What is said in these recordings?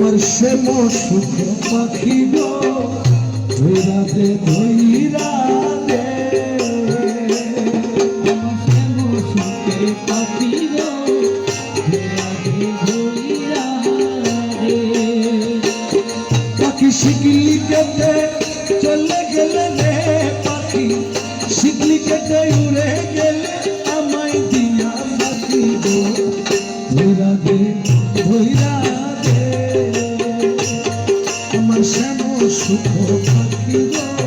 আমার শ্যাম সুখ পাখি গো ধৈরা শিকলি কেটে চলে গেলে রে পাখি। শিকলি কেটে উড়ে গেলে শ্যাম সুখ পাখি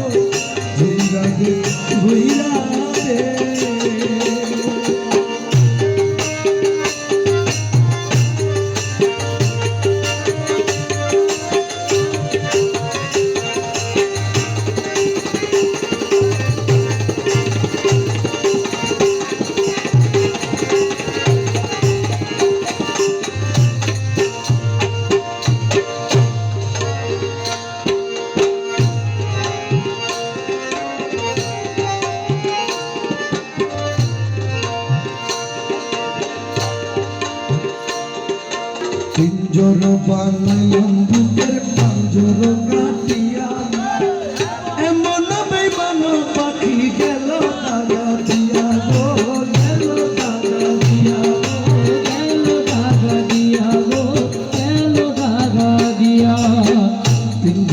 পিঞ্জর বানাইলাম বুকের পাঞ্জর কাটিয়া এমন বেমান পাখি গেল দাগা দিয়া গো গেল দাগা দিয়া পিঞ্জর বানাইলাম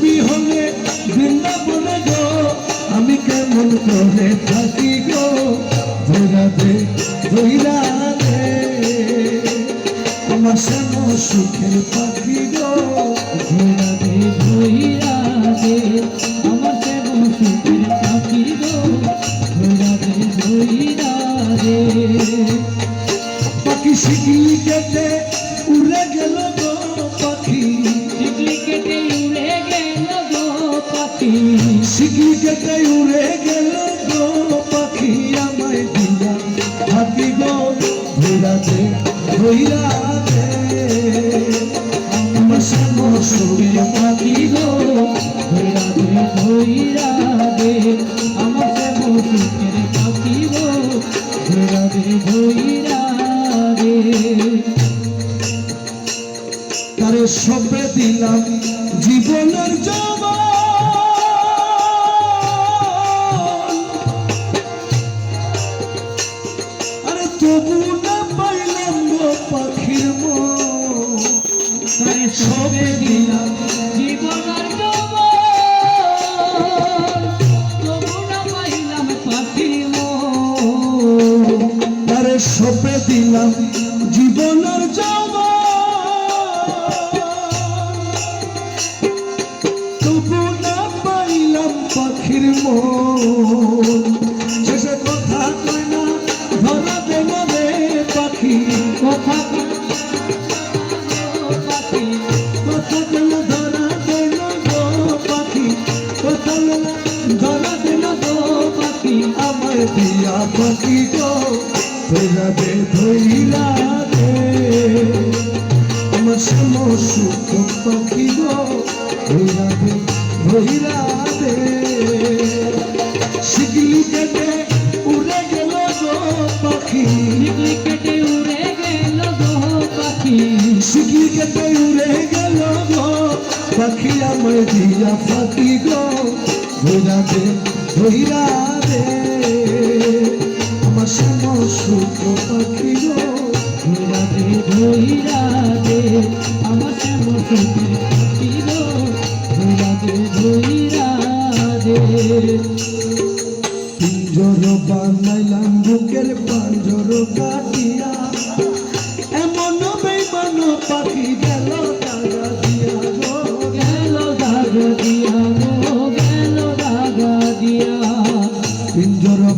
করে থাকি গো ধৈরা দে ধৈরা দে আমার শ্যাম সুখের পাখি গো ধৈরা দে পাখি শিখলি কেটে উড়ে গেল গো পাখি আমায় দিয়া হাতি গো ধৈরা দে আমার শ্যাম সুখের পাখি গো দে ধৈরা দে। তারে সপে দিলাম জীবনের জবান সপে দিলাম জীবনের জবান তবু না পাইলাম পাখির মন। দেন গো পাখি আমায় দিয়া পাখি গো ধৈরা দে ধৈরা দে আমার শিকলি কেটে উড়ে গেল গো পাখি। শিকলি কেটে উড়ে গেল গো পাখি গো ধৈরা দে ধৈরা দে। আমার শ্যাম সুখ পাখি গো ধৈরা দে ধৈরা দে। আমার শ্যাম সুখের পাখি গো ধৈরা দে ধৈরা দে। পিঞ্জর বানাইলাম বুকের পাঞ্জর কাটিয়া।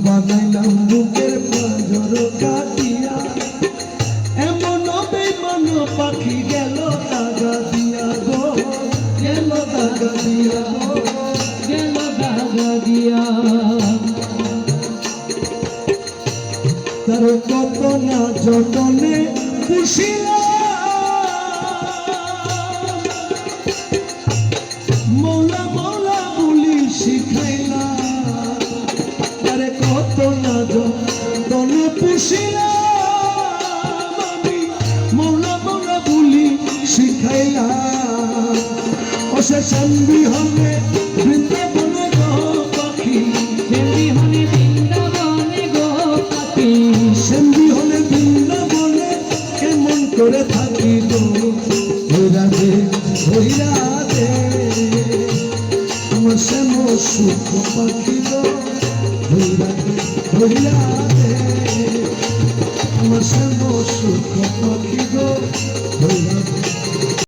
রাগের পাঁজর কাটিয়া। এমন বেমান পাখি গেল দাগা দিয়া গো। গেল দাগা দিয়া গো। গেল দাগা দিয়া। তার কত না যতনে যতনে আমি মৌলা মৌলা বলি শিখাইলা অসে সন্ধি বৃন্দাবনে গো পাখি সেমনি বৃন্দাবনে গো পাখি। সেমনি হলে বৃন্দাবনে কেমন করে থাকি গো হইরা দে আমার শ্যাম সুখ পাখি গো হইরা দে হইরা দে বসে বসু পাখি গো।